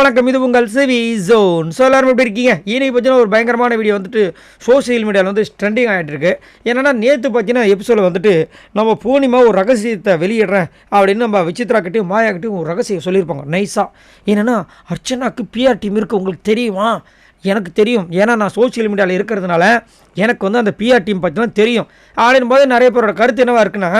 வணக்கம். இது உங்கள் சிவி ஜோன். ஸோ எல்லோரும் எப்படி இருக்கீங்க? இன்னைக்கு பார்த்தீங்கன்னா ஒரு பயங்கரமான வீடியோ வந்துட்டு சோஷியல் மீடியாவில் வந்து ட்ரெண்டிங் ஆகிட்டு இருக்கு என்னன்னா நேற்று பார்த்தீங்கன்னா எபிசோடில் வந்துட்டு நம்ம பூர்ணிமா ஒரு ரகசியத்தை வெளியிடுறேன் அப்படின்னு நம்ம விசித்ரா கிட்டையும் மாயா கிட்டையும் ஒரு ரகசியம் சொல்லியிருப்பாங்க. நைஸாக என்னென்னா அர்ச்சனாக்கு பிஆர் டீம் இருக்குது உங்களுக்கு தெரியுமா? எனக்கு தெரியும். ஏன்னா நான் சோஷியல் மீடியாவில் இருக்கிறதுனால எனக்கு வந்து அந்த பிஆர் டீம் பற்றிலாம் தெரியும். அப்படின் போது நிறைய பேரோட கருத்து என்னவாக இருக்குன்னா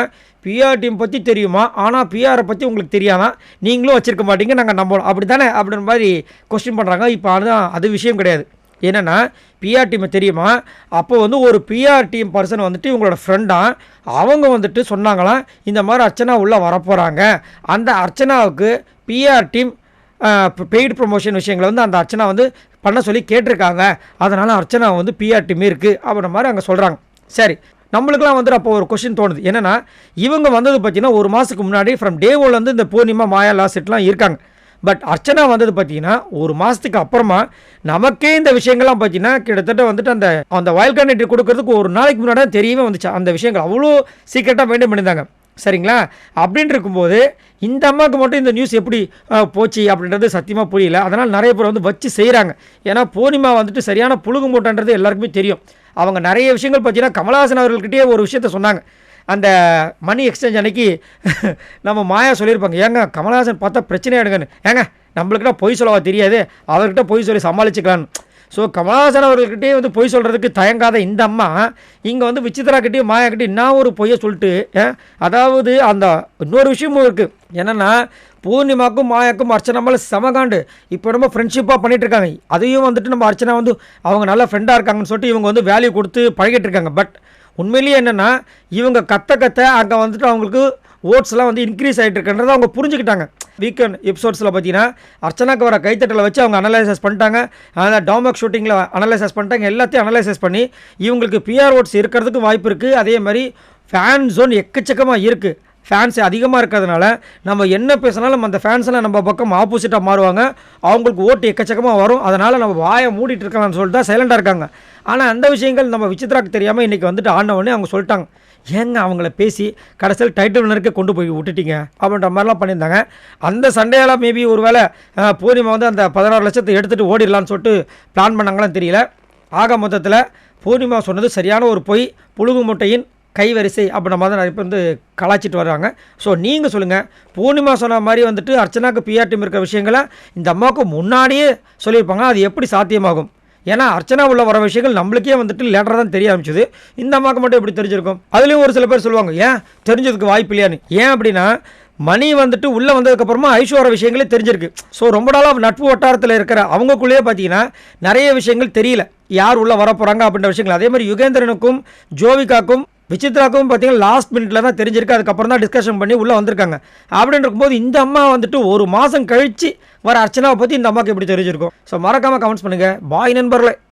பிஆர் டீம் பற்றி தெரியுமா? ஆனால் பிஆரை பற்றி உங்களுக்கு தெரியாமல் நீங்களும் வச்சுருக்க மாட்டீங்க நாங்கள் நம்பணும் அப்படி தானே அப்படின்ற மாதிரி கொஸ்டின் பண்ணுறாங்க இப்போ அதுதான் அது விஷயம் கிடையாது. என்னென்னா பிஆர் டீமை தெரியுமா? அப்போ வந்து ஒரு பிஆர் டீம் பர்சன் வந்துட்டு இவங்களோட ஃப்ரெண்டாக அவங்க வந்துட்டு சொன்னாங்களாம் இந்த மாதிரி அர்ச்சனா உள்ளே வரப்போகிறாங்க அந்த அர்ச்சனாவுக்கு பிஆர் டீம் பெய்டு ப்ரொமோஷன் விஷயங்களை வந்து அந்த அர்ச்சனா வந்து பண்ண சொல்லி கேட்டிருக்காங்க. அதனால் அர்ச்சனா வந்து பிஆர் டீம் இருக்குது அப்படின்ற மாதிரி அங்கே சொல்கிறாங்க சரி. நம்மளுக்குலாம் வந்துட்டு அப்போ ஒரு கொஷின் தோணுது. என்னென்னா இவங்க வந்தது பார்த்தீங்கன்னா ஒரு மாதத்துக்கு முன்னாடி ஃப்ரம் டே ஒன்லேருந்து இந்த பூர்ணிமா மாயா லாசெட்லாம் இருக்காங்க. பட் அர்ச்சனா வந்தது பார்த்தீங்கன்னா ஒரு மாதத்துக்கு அப்புறமா நமக்கே இந்த விஷயங்கள்லாம் பார்த்தீங்கன்னா கிட்டத்தட்ட வந்துட்டு அந்த அந்த வயல் கேண்டிடேட் கொடுக்கறதுக்கு ஒரு நாளைக்கு முன்னாடி தெரியவே வந்துச்சு. அந்த விஷயங்கள் அவ்வளோ சீக்கிரட்டாக மெயின்டைன் பண்ணியிருந்தாங்க. சரிங்களா? அப்படின்னு இருக்கும்போது இந்த அம்மாவுக்கு மட்டும் இந்த நியூஸ் எப்படி போச்சு அப்படின்றது சத்தியமாக புரியல. அதனால் நிறைய பேர் வந்து வச்சு செய்கிறாங்க ஏன்னா பூர்ணிமா வந்துட்டு சரியான புழுகு மூட்டன்றது எல்லாருக்குமே தெரியும். அவங்க நிறைய விஷயங்கள் பார்த்தீங்கன்னா கமலஹாசன் அவர்கள்கிட்டயே ஒரு விஷயத்த சொன்னாங்க. அந்த மணி எக்ஸ்சேஞ்ச் அன்னைக்கு நம்ம மாயா சொல்லியிருப்பாங்க ஏங்க கமலஹாசன் பார்த்தா பிரச்சனை எடுங்கன்னு. ஏங்க நம்மளுக்கிட்ட பொய் சொல்லவா தெரியாது. அவர்கிட்ட பொய் சொல்லி சமாளிச்சுக்கலான்னு ஸோ கமலஹாசன் அவர்கிட்டயே வந்து பொய் சொல்கிறதுக்கு தயங்காத இந்த அம்மா இங்கே வந்து விசித்ராக்கிட்டையும் மாயாக்கிட்டையும் என்ன ஒரு பொய்யை சொல்லிட்டு அதாவது அந்த இன்னொரு விஷயமும் இருக்குது என்னென்னா பூர்ணிமாக்கும் மாயாக்கும் அர்ச்சனா மேலே செமகாண்டு. இப்போ ரொம்ப ஃப்ரெண்ட்ஷிப்பாக பண்ணிகிட்டு இருக்காங்க அதையும் வந்துட்டு நம்ம அர்ச்சனா வந்து அவங்க நல்ல ஃப்ரெண்டாக இருக்காங்கன்னு சொல்லிட்டு இவங்க வந்து வேல்யூ கொடுத்து பழகிட்டு இருக்காங்க பட் உண்மையிலேயே என்னென்னா இவங்க கத்த கத்த அங்கே வந்துட்டு அவங்களுக்கு ஓட்ஸ்லாம் வந்து இன்க்ரீஸ் ஆகிட்டு இருக்குன்றதை அவங்க புரிஞ்சுக்கிட்டாங்க. வீக்கெண்ட் எபிசோட்ஸில் பார்த்தீங்கன்னா அர்ச்சனாக்கு வர கைத்தட்டலை வச்சு அவங்க அனலைசஸ் பண்ணிட்டாங்க. அதனால் டாமக் ஷூட்டிங்கில் அனலைசஸ் பண்ணிட்டாங்க. எல்லாத்தையும் அனலைசஸ் பண்ணி இவங்களுக்கு பிஆர் ஓட்ஸ் இருக்கிறதுக்கு வாய்ப்பு இருக்குது அதே மாதிரி ஃபேன் ஜோன் எக்கச்சக்கமாக இருக்குது ஃபேன்ஸ் அதிகமாக இருக்கிறதுனால நம்ம என்ன பேசினாலும் அந்த ஃபேன்ஸ்லாம் நம்ம பக்கம் ஆப்போசிட்டாக மாறுவாங்க. அவங்களுக்கு ஓட்டு எக்கச்சக்கமாக வரும். அதனால் நம்ம வாயை மூடிட்டு இருக்கலாம்னு சொல்லிட்டு தான் சைலண்டாக இருக்காங்க. ஆனால் அந்த விஷயங்கள் நம்ம விசித்ராக்கு தெரியாமல் இன்றைக்கி வந்துட்டு ஆனவொடனே அவங்க சொல்லிட்டாங்க. ஏங்க அவங்கள பேசி கடைசியில் டைட்டில் வினருக்கு கொண்டு போய் விட்டுட்டீங்க? அப்படின்ற மாதிரிலாம் பண்ணியிருந்தாங்க. அந்த சண்டையால் மேபி ஒரு வேளை பூர்ணிமா வந்து அந்த பதினாறு லட்சத்தை எடுத்துகிட்டு ஓடிடலான்னு சொல்லிட்டு பிளான் பண்ணாங்களான்னு தெரியல. ஆக மொத்தத்தில் பூர்ணிமா சொன்னது சரியான ஒரு பொய். புழுகு முட்டையின் கைவரிசை அப்படின்ற மாதிரி நிறைய பேர் வந்து கலாச்சிட்டு வர்றாங்க. ஸோ நீங்கள் சொல்லுங்கள் பூர்ணிமா சொன்ன மாதிரி வந்துட்டு அர்ச்சனாக்கு பிஆர்டிஎம் இருக்கிற விஷயங்களை இந்த அம்மாவுக்கு முன்னாடியே சொல்லியிருப்பாங்க. அது எப்படி சாத்தியமாகும்? ஏன்னா அர்ச்சனா உள்ள வர விஷயங்கள் நம்மளுக்கே வந்துட்டு லேட்டராக தான் தெரிய ஆரம்பிச்சது. இந்த அம்மாவுக்கு மட்டும் எப்படி தெரிஞ்சிருக்கும்? அதுலேயும் ஒரு சில பேர் சொல்லுவாங்க ஏன் தெரிஞ்சதுக்கு வாய்ப்பு இல்லையான்னு? ஏன் அப்படின்னா மணி வந்துட்டு உள்ளே வந்ததுக்கப்புறமா ஐஸ்வர விஷயங்களே தெரிஞ்சிருக்கு. ஸோ ரொம்ப நாளாக நட்பு வட்டாரத்தில் இருக்கிற அவங்களுக்குள்ளேயே பார்த்தீங்கன்னா நிறைய விஷயங்கள் தெரியல. யார் உள்ளே வர போகிறாங்க அப்படின்ற விஷயங்கள். அதே மாதிரி யுகேந்திரனுக்கும் ஜோவிகாக்கும் விசித்ராக்கும் பார்த்தீங்கன்னா லாஸ்ட் மினிட்ல தான் தெரிஞ்சிருக்கு. அதுக்கப்புறம் தான் டிஸ்கஷன் பண்ணி உள்ளே வந்திருக்காங்க. அப்படின்னு இருக்கும்போது இந்த அம்மா வந்துட்டு ஒரு மாதம் கழிச்சு வர அர்ச்சனாவை பற்றி இந்த அம்மாவுக்கு எப்படி தெரிஞ்சிருக்கும்? ஸோ மறக்காமல் கமெண்ட்ஸ் பண்ணுங்கள் பாய் நண்பர்களே.